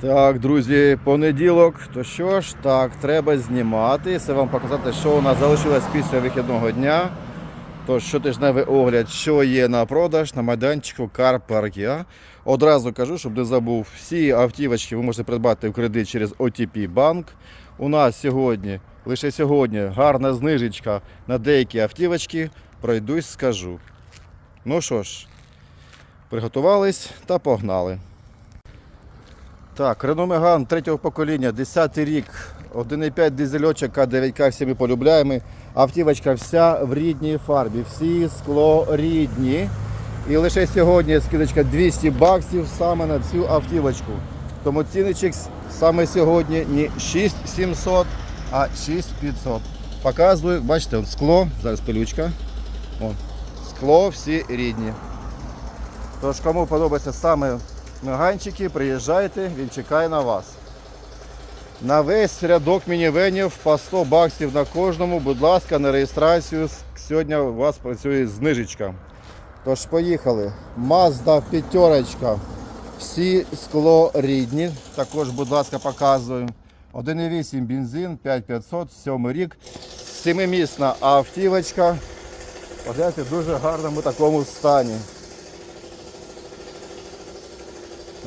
Так, друзі, понеділок. То що ж, так, треба знімати. Це вам показати, що у нас залишилось після вихідного дня. Тож щотижневий огляд, що є на продаж на майданчику Карпаркія. Одразу кажу, щоб не забув, всі автівочки ви можете придбати в кредит через OTP банк. У нас сьогодні, лише сьогодні, гарна знижечка на деякі автівочки. Пройдусь, скажу. Ну що ж, приготувались та погнали. Так, Renault Megane третього покоління, 10 рік, 1,5 дизельочок К9К, всі ми полюбляємо. Автівочка вся в рідній фарбі, всі скло рідні. І лише сьогодні скидочка 200 баксів саме на цю автівочку. Тому ціничок саме сьогодні не 6700, а 6500. Показую, бачите, от скло, зараз пилючка. Вон, скло всі рідні. Тож, кому подобається саме меганчики, приїжджайте, він чекає на вас. На весь рядок мінівенів по 100 баксів на кожному, будь ласка, на реєстрацію. Сьогодні у вас працює знижечка. Тож поїхали. Mazda п'ятерочка. Всі скло рідні. Також, будь ласка, показую. 1,8 бензин, 5500, 7 рік. Семимісна автівочка. Погляньте, в дуже гарному такому стані.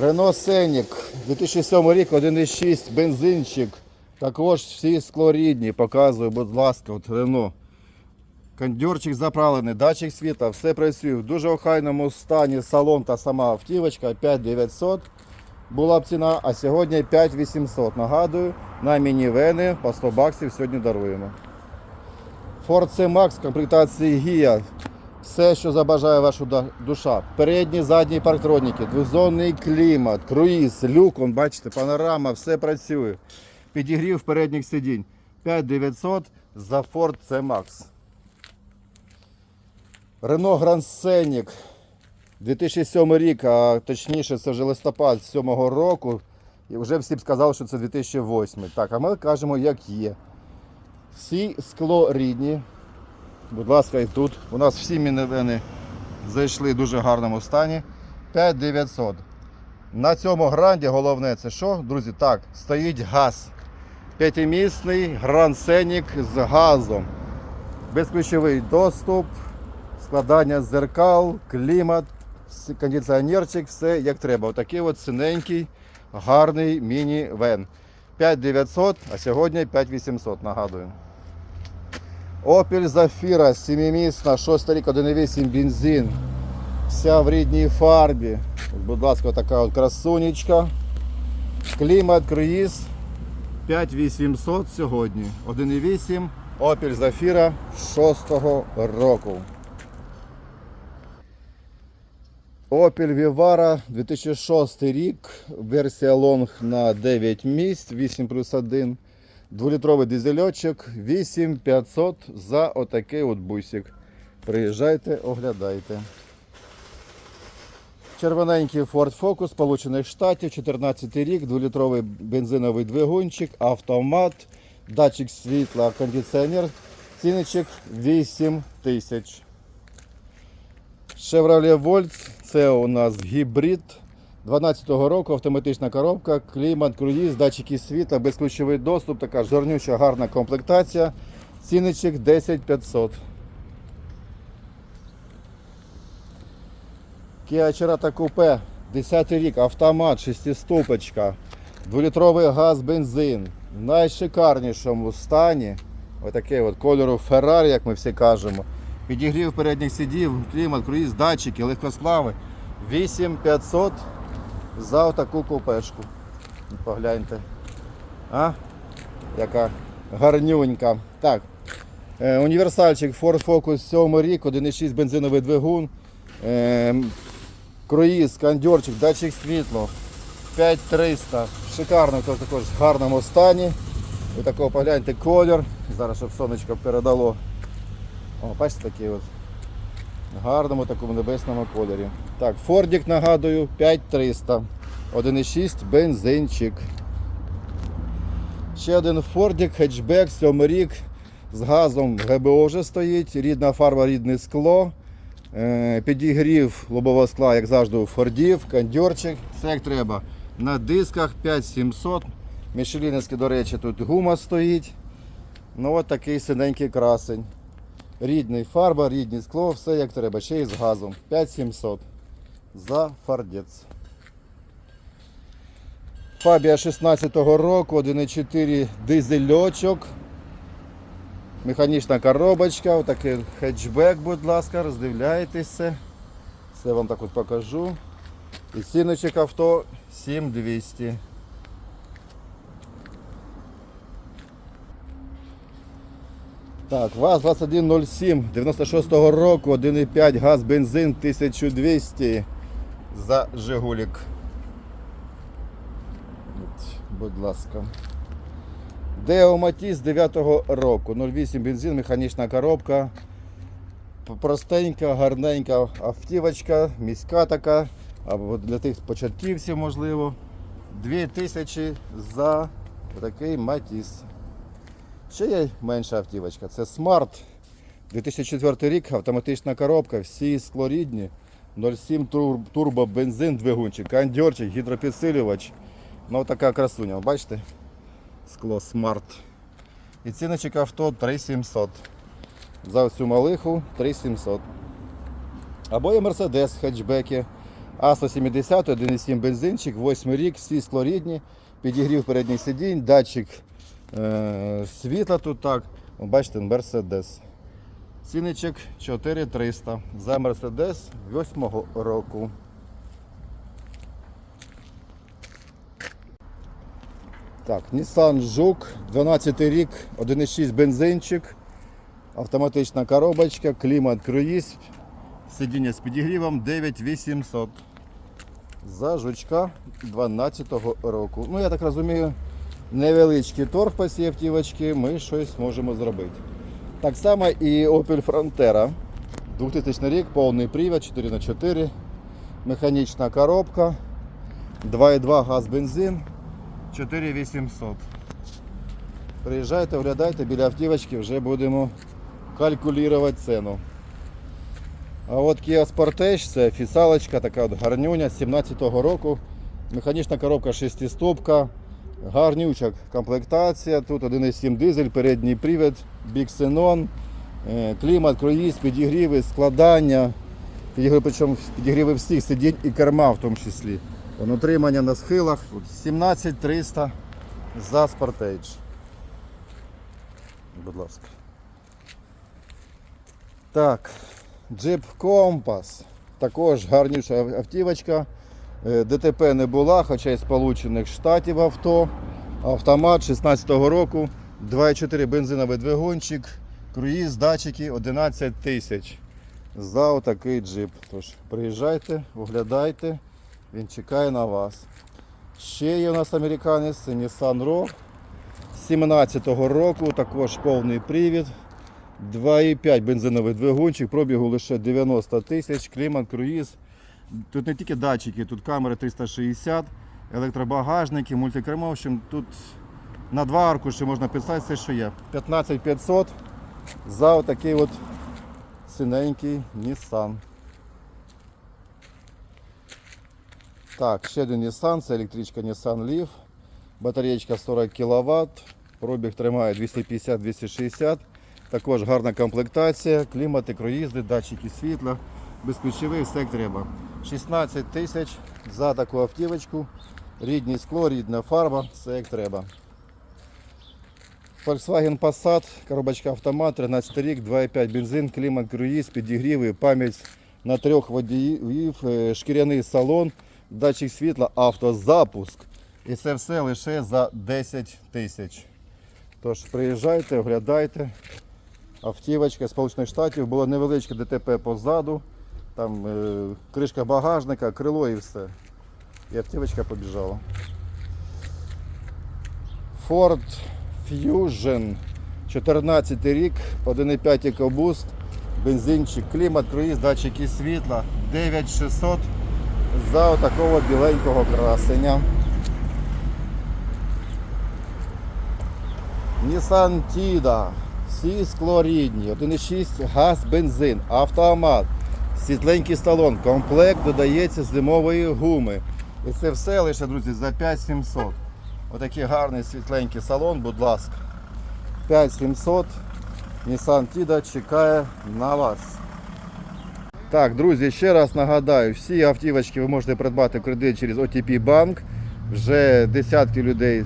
Рено Сенік, 2007 рік, 1,6 бензинчик. Також всі склорідні. Показую, будь ласка, от Рено. Кондьорчик заправлений, датчик світла, все працює в дуже охайному стані салон та сама автівочка 5900 була б ціна, а сьогодні 5800. Нагадую, на мінівени по 100 баксів сьогодні даруємо. Ford C-Max комплектації Гія. Все, що забажає ваша душа. Передні, задні парктроніки, двозонний клімат, круїз, люк, он, бачите, панорама, все працює. Підігрів передніх сидінь. 5900 за Ford C-Max. Renault Grand Scenic 2007 рік, а точніше це вже листопад 7 року. І вже всі б сказали, що це 2008. Так, а ми кажемо, як є. Всі скло рідні. Будь ласка, і тут. У нас всі мінивени зайшли в дуже гарному стані. 5900. На цьому гранді головне це що, друзі? Так, стоїть газ. П'ятимісний Scenic з газом. Безключовий доступ, складання зеркал, клімат, кондиціонерчик, все як треба. Отакий от синенький, гарний міні-вен. 5900, а сьогодні 5800, нагадую. Opel Zafira, 7-місна, 6 рік, 1,8 бензин. Вся в рідній фарбі. Будь ласка, така от красунечка. Клімат, круїз 5800 сьогодні. 1,8 Opel Zafira 6 року. Opel Vivara 2006 рік, версія Long на 9 місць, 8 плюс 1. Дволітровий дизельочок 8500 за отакий от бусик. Приїжджайте, оглядайте. Червоненький Ford Focus, Сполучених Штатів, 14 рік, 2-літровий бензиновий двигунчик, автомат, датчик світла, кондиціонер, ціничок 8 тисяч. Chevrolet Volt, це у нас гібрид 12-го року, автоматична коробка, клімат, круїз, датчики світла, безключовий доступ, така жирнюча гарна комплектація. Ціничок 10500. Kia Cerato Coupe, 10 рік, автомат, шестиступочка, 2-літровий газ, бензин. В найшикарнішому стані. Отакий от кольору Ferrari, як ми всі кажемо. Підігрів передніх сидів, клімат, круїз, датчики, легкосплави. 8500 за таку купешку. Погляньте. А? Яка гарнюнька. Так. Е, універсальчик Ford Focus 7 рік, 1,6 бензиновий двигун. Е, круїз, кондьорчик, датчик світло. 5300. Шикарно, також в гарному стані. Ви такого погляньте колір. Зараз щоб сонечко передало. О, бачите такий от. В гарному такому небесному кольорі. Так, Фордік нагадую 5300. 1,6 бензинчик. Ще один Фордік, хетчбек, 7 рік. З газом ГБО вже стоїть, рідна фарба, рідне скло. Е, Підігрів лобового скла, як завжди, у Фордів, кондьорчик, все як треба. На дисках 5700. Мішелінський, до речі, тут гума стоїть. Ну от такий синенький красень. Рідний фарба, рідне скло, все як треба, ще й з газом. 5700 за фардець. Фабія 16-го року, 1,4 дизельочок. Механічна коробочка, отакий хетчбек, будь ласка, роздивляйтеся. Все вам так от покажу. І ціночок авто 7200. Так, ВАЗ-2107 96-го року, 1,5 газ, бензин 1200 за Жигулік. Будь ласка. Део Матіс 9-го року. 0,8 бензин, механічна коробка. Простенька, гарненька автівочка, міська така, або для тих початківців, можливо. 2000 за такий Матіс. Ще є менша автівочка. Це Smart. 2004 рік, автоматична коробка, всі склорідні. 0,7 тур- турбо бензин, двигунчик, кондьорчик, гідропідсилювач. Ну така красуня, бачите? Скло Smart. І ціночок авто 3700. За цю малиху 3700. Або є Mercedes хетчбеки. А170, 1,7 бензинчик, 8 рік, всі склорідні, підігрів передніх сидінь, датчик е, світла тут так. Бачите, Mercedes. Ціничок 4300 за Mercedes 8 року. Так, Nissan Жук, 12 рік, 1,6 бензинчик, автоматична коробочка, клімат круїз, сидіння з підігрівом 9800. За жучка 12-го року. Ну, я так розумію, невеличкий торг по цій ми щось можемо зробити. Так само і Opel Frontera. 2000 рік, повний привід, 4х4, механічна коробка, 2,2 газ бензин, 4800. Приїжджайте, оглядайте, біля автівочки вже будемо калькулювати ціну. А от Kia Sportage це фісалочка, така от гарнюня з 17-го року. Механічна коробка 6 гарнюча комплектація. Тут 1,7 дизель, передній привід, біксенон, е, клімат, круїз, підігріви, складання. Підігріви, причому підігріви всіх сидінь і керма в тому числі. Утримання на схилах. 17300 за Sportage. Будь ласка. Так, Jeep Compass. Також гарніша автівочка. Е, ДТП не була, хоча й з Сполучених Штатів авто. Автомат 16-го року, 2,4 бензиновий двигунчик, круїз, датчики 11 тисяч. За отакий джип. Тож приїжджайте, оглядайте, він чекає на вас. Ще є у нас американець, Nissan Rogue. 17-го року, також повний привід. 2,5 бензиновий двигунчик, пробігу лише 90 тисяч, клімат, круїз. Тут не тільки датчики, тут камери 360, електробагажники, мультикермо. В общем, тут на два аркуші можна писати все, що є. 15500 за отакий от синенький Nissan. Так, ще один Nissan, це електричка Nissan Leaf. Батареєчка 40 кВт, пробіг тримає 250-260. Також гарна комплектація, клімати, круїзди, датчики світла, безключовий, все треба. 16 тисяч за таку автівочку. Рідне скло, рідна фарба, все як треба. Volkswagen Passat, коробочка автомат, 13 рік, 2,5 бензин, клімат, круїз, підігріви, пам'ять на трьох водіїв, е, шкіряний салон, датчик світла, автозапуск. І це все лише за 10 тисяч. Тож приїжджайте, оглядайте. Автівочка Сполучених Штатів, було невеличке ДТП позаду, там е, кришка багажника, крило і все. І автівочка побіжала. Ford Fusion, 14 рік, 1,5 EcoBoost, бензинчик, клімат, круїз, датчики світла, 9600 за отакого біленького красення. Nissan Tida, всі склорідні, 1,6 газ, бензин, автомат, світленький салон, комплект додається зимової гуми. І це все лише, друзі, за 5700. Отакий гарний світленький салон, будь ласка. 5700. Nissan Tiida чекає на вас. Так, друзі, ще раз нагадаю, всі автівочки ви можете придбати в кредит через OTP банк. Вже десятки людей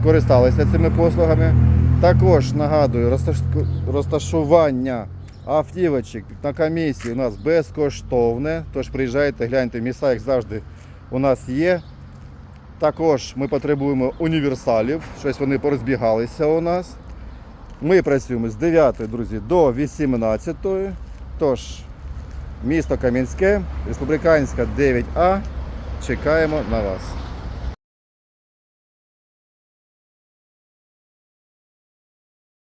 скористалися цими послугами. Також нагадую, розташування автівочок на комісії у нас безкоштовне. Тож приїжджайте, гляньте, місця, як завжди, у нас є. Також ми потребуємо універсалів, щось вони порозбігалися у нас. Ми працюємо з 9, друзі, до 18. Тож, місто Кам'янське, Республіканська 9А. Чекаємо на вас.